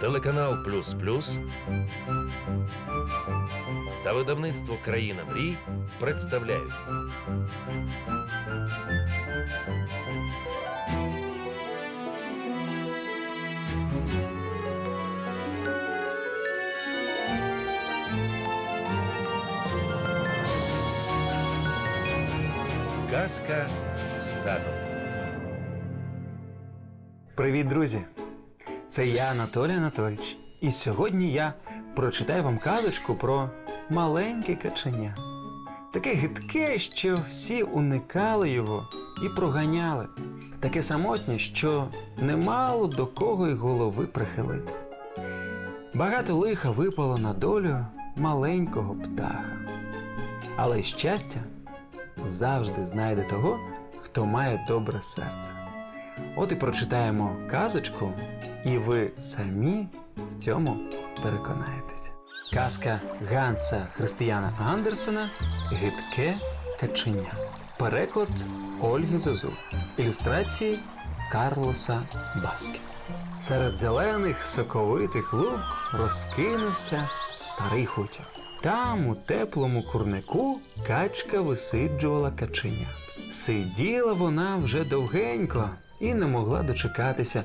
Телеканал Плюс Плюс та видавництво Країна мрій представляють Казка з татом. Привіт, друзі! Це я Анатолій Анатолійович. І сьогодні я прочитаю вам казочку про маленьке каченя. Таке гидке, що всі уникали його і проганяли. Таке самотнє, що не мало до кого й голови прихилити. Багато лиха випало на долю маленького птаха. Але щастя завжди знайде того, хто має добре серце. От і прочитаємо казочку, і ви самі в цьому переконаєтеся. Казка Ганса Християна Андерсена Гидке каченя. Переклад Ольги Зозу. Ілюстрації Карлоса Баски. Серед зелених соковитих луг розкинувся старий хутір. Там, у теплому курнику, качка висиджувала каченят. Сиділа вона вже довгенько і не могла дочекатися,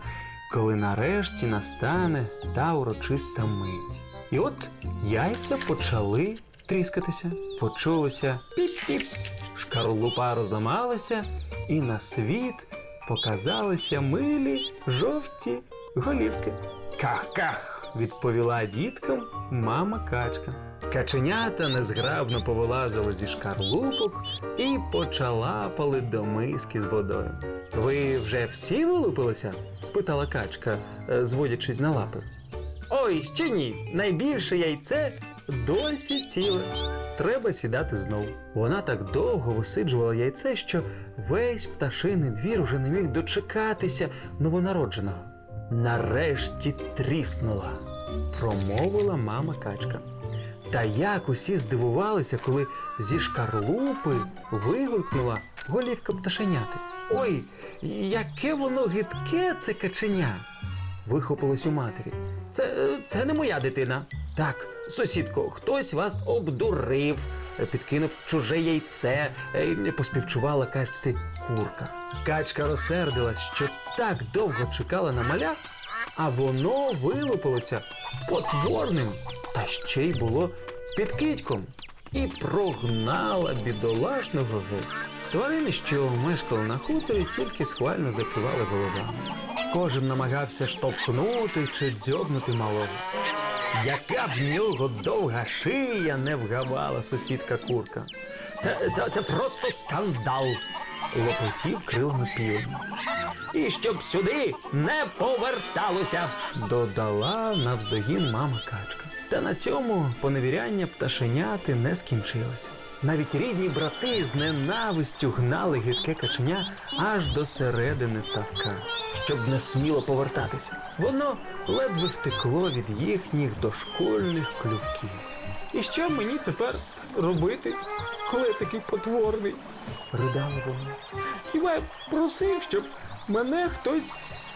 коли нарешті настане та урочиста мить. І от яйця почали тріскатися, почулося піп-піп, шкарлупа розламалася, і на світ показалися милі жовті голівки. Ках-ках! відповіла діткам мама качка. Каченята незграбно повилазили зі шкарлупок і почалапали до миски з водою. Ви вже всі вилупилися? спитала качка, е, зводячись на лапи. Ой, ще ні. Найбільше яйце досі ціле. Треба сідати знову. Вона так довго висиджувала яйце, що весь пташиний двір уже не міг дочекатися новонародженого. Нарешті тріснула, промовила мама качка. Та як усі здивувалися, коли зі шкарлупи вигулькнула голівка пташеняти. Ой, яке воно гидке, це каченя. вихопилось у матері. Це, це не моя дитина. Так, сусідко, хтось вас обдурив, підкинув чуже яйце, е, поспівчувала качці курка. Качка розсердилась, що так довго чекала на маля, а воно вилупилося потворним, та ще й було під китьком, і прогнала бідолашного геть. Тварини, що мешкали на хуторі, тільки схвально закивали головами. Кожен намагався штовхнути чи дзьобнути малого. Яка в нього довга шия не вгавала сусідка курка. Це, це, це просто скандал. Лопотів крилами півень. І щоб сюди не поверталося, додала навздогін мама качка. Та на цьому поневіряння пташеняти не скінчилося. Навіть рідні брати з ненавистю гнали гидке каченя аж до середини ставка, щоб не сміло повертатися. Воно ледве втекло від їхніх дошкольних клювків. І що мені тепер робити, коли я такий потворний? ридало воно. Хіба я просив, щоб мене хтось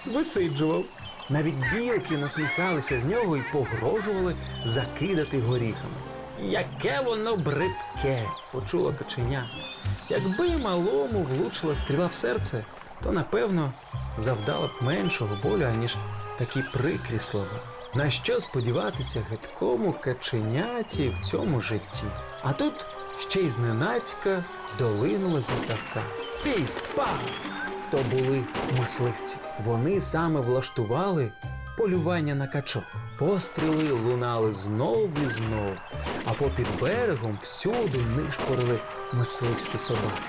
висиджував? Навіть білки насміхалися з нього і погрожували закидати горіхами. Яке воно бридке, почула каченя. Якби малому влучила стріла в серце, то напевно завдала б меншого болю, аніж такі прикрі слова. На що сподіватися гидкому каченяті в цьому житті? А тут ще й зненацька долинула зі ставка. Пів-па! То були мисливці. Вони саме влаштували полювання на качок. Постріли лунали знов і знов, а попід берегом всюди нишпорили мисливські собаки.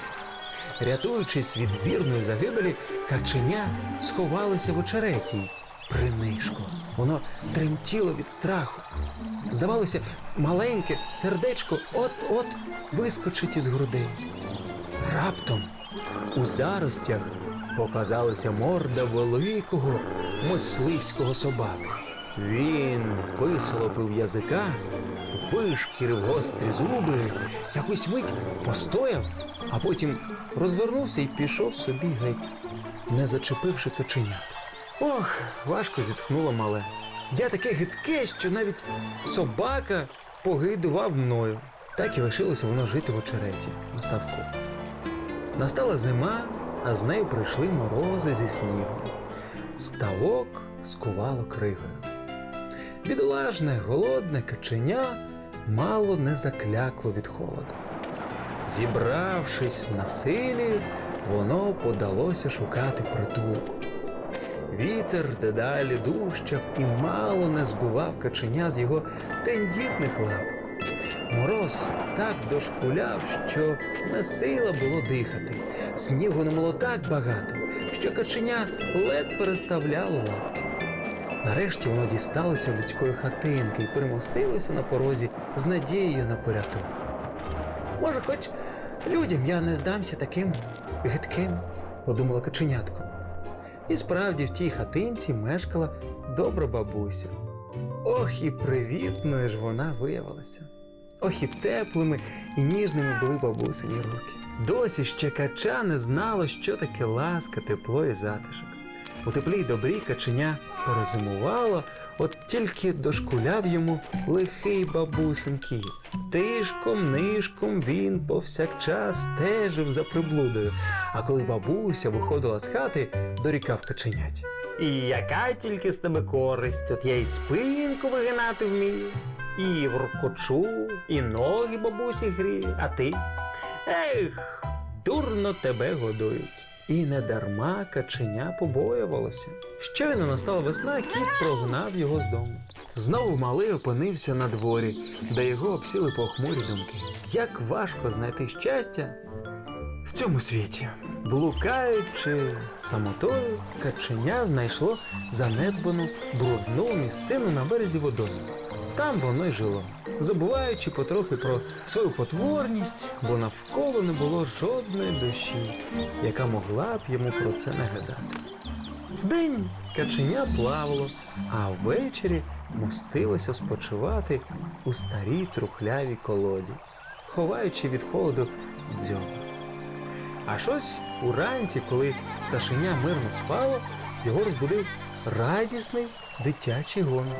Рятуючись від вірної загибелі, каченя сховалося в очереті. Принишкло. Воно тремтіло від страху. Здавалося, маленьке сердечко от-от вискочить із грудей. Раптом у заростях показалася морда великого мисливського собаки. Він висолопив язика, вишкірив гострі зуби, якусь мить постояв, а потім розвернувся і пішов собі геть, не зачепивши каченят. Ох, важко зітхнуло мале. Я таке гидке, що навіть собака погидував мною. Так і лишилося воно жити в очереті на ставку. Настала зима, а з нею прийшли морози зі снігом. Ставок скувало кригою. Бідолажне, голодне каченя мало не заклякло від холоду. Зібравшись на силі, воно подалося шукати притулку. Вітер дедалі дужчав і мало не збивав каченя з його тендітних лапок. Мороз так дошкуляв, що не сила було дихати. Снігу намоло так багато, що каченя ледь переставляло лапки. Нарешті воно дісталося людської хатинки і примостилося на порозі з надією на порятунок. Може, хоч людям я не здамся таким гидким, подумала каченятко. І справді в тій хатинці мешкала добра бабуся. Ох, і привітною ж вона виявилася. Ох, і теплими і ніжними були бабусині руки. Досі ще кача не знало, що таке ласка, тепло і затишок. У теплі й добрі каченя перезимувало, от тільки дошкуляв йому лихий бабусин кіт. Тишком, нишком він повсякчас стежив за приблудою, а коли бабуся виходила з хати, дорікав каченять. І яка тільки з тебе користь? От я і спинку вигинати вмію, і вркочу, і ноги бабусі грію, а ти? Ех, дурно тебе годують. І не дарма каченя побоювалося. Щойно настала весна, кіт прогнав його з дому. Знову малий опинився на дворі, де його обсіли похмурі думки. Як важко знайти щастя в цьому світі. Блукаючи самотою, каченя знайшло занедбану брудну місцину на березі водою. Там воно й жило, забуваючи потрохи про свою потворність, бо навколо не було жодної душі, яка могла б йому про це нагадати. Вдень каченя плавало, а ввечері мостилося спочивати у старій трухлявій колоді, ховаючи від холоду дзьоба. А щось уранці, коли пташеня мирно спало, його розбудив радісний дитячий гомін.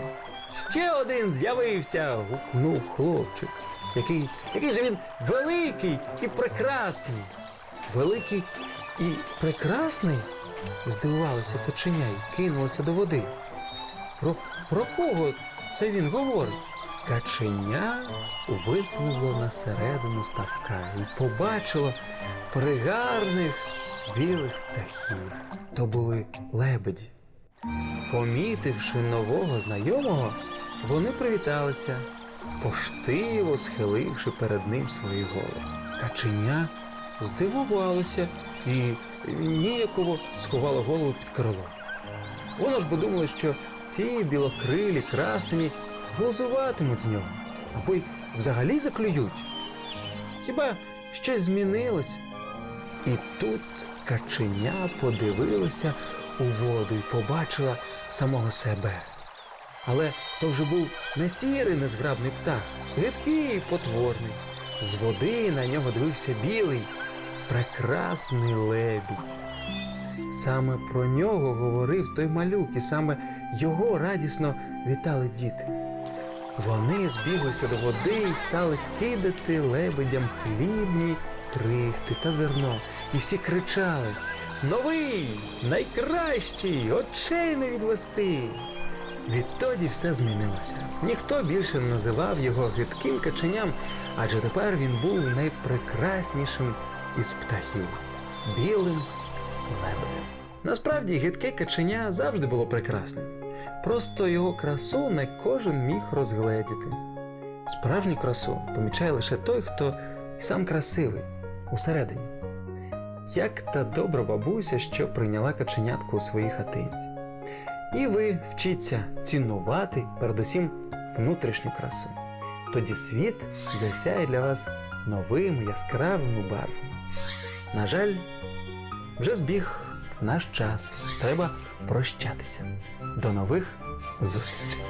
Ще один з'явився. гукнув хлопчик. Який, який же він великий і прекрасний. Великий і прекрасний? здивувалося коченя і кинулося до води. Про, про кого це він говорить? Каченя випливло на середину ставка і побачило пригарних білих птахів. То були лебеді. Помітивши нового знайомого, вони привіталися, поштиво схиливши перед ним свої голови. Каченя здивувалося і ніяково сховало голову під крило. Воно ж бо думало, що ці білокрилі красені глузуватимуть з нього або й взагалі заклюють. Хіба щось змінилось? І тут каченя подивилася у воду і побачила самого себе. Але то вже був не сірий незграбний птах, гидкий і потворний. З води на нього дивився білий, прекрасний лебідь. Саме про нього говорив той малюк, і саме його радісно вітали діти. Вони збіглися до води і стали кидати лебедям хлібні крихти та зерно. І всі кричали: Новий, найкращий, очей не відвести. Відтоді все змінилося. Ніхто більше не називав його гидким каченям, адже тепер він був найпрекраснішим із птахів білим лебедем. Насправді гидке каченя завжди було прекрасним. Просто його красу не кожен міг розгледіти. Справжню красу помічає лише той, хто сам красивий усередині. Як та добра бабуся, що прийняла каченятку у своїй хатинці. І ви вчіться цінувати передусім внутрішню красу. Тоді світ засяє для вас новими яскравими барвами. На жаль, вже збіг наш час. Треба прощатися. До нових зустрічей.